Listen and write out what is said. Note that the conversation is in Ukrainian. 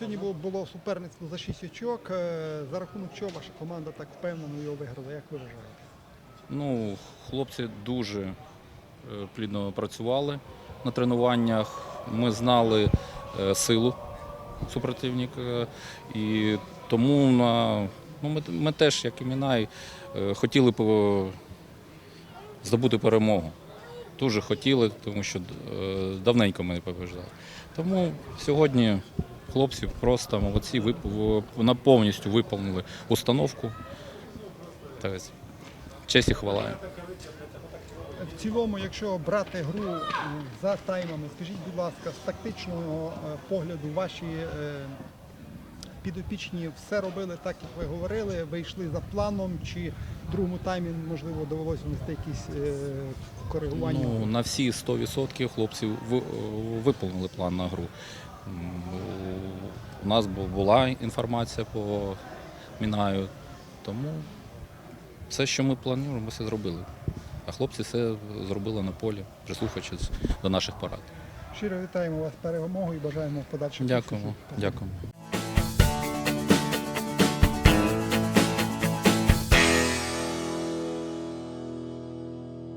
сьогодні було, було суперництво за 6 очок. Е, За рахунок чого ваша команда так впевнено його виграла? Як ви вважаєте? Ну, хлопці дуже е, плідно працювали на тренуваннях. Ми знали е, силу супротивника, і тому на, ну, ми, ми теж, як і Мінай, хотіли по- здобути перемогу. Дуже хотіли, тому що давненько ми не побажали. Тому сьогодні хлопці просто молодці, вона повністю виповнили установку. Так, честь і хвала. В цілому, якщо брати гру за таймами, скажіть, будь ласка, з тактичного е, погляду ваші е, підопічні все робили так, як ви говорили, ви йшли за планом, чи в другому таймі, можливо, довелося внести якісь е, коригування? Ну, на всі 100% хлопці виповнили план на гру. М, У нас була інформація по Мінаю, тому все, що ми плануємо, ми все зробили. А хлопці все зробили на полі, прислухаючись до наших порад. Щиро вітаємо вас з перемогою і бажаємо подальшого. Дякуємо. Дякуємо.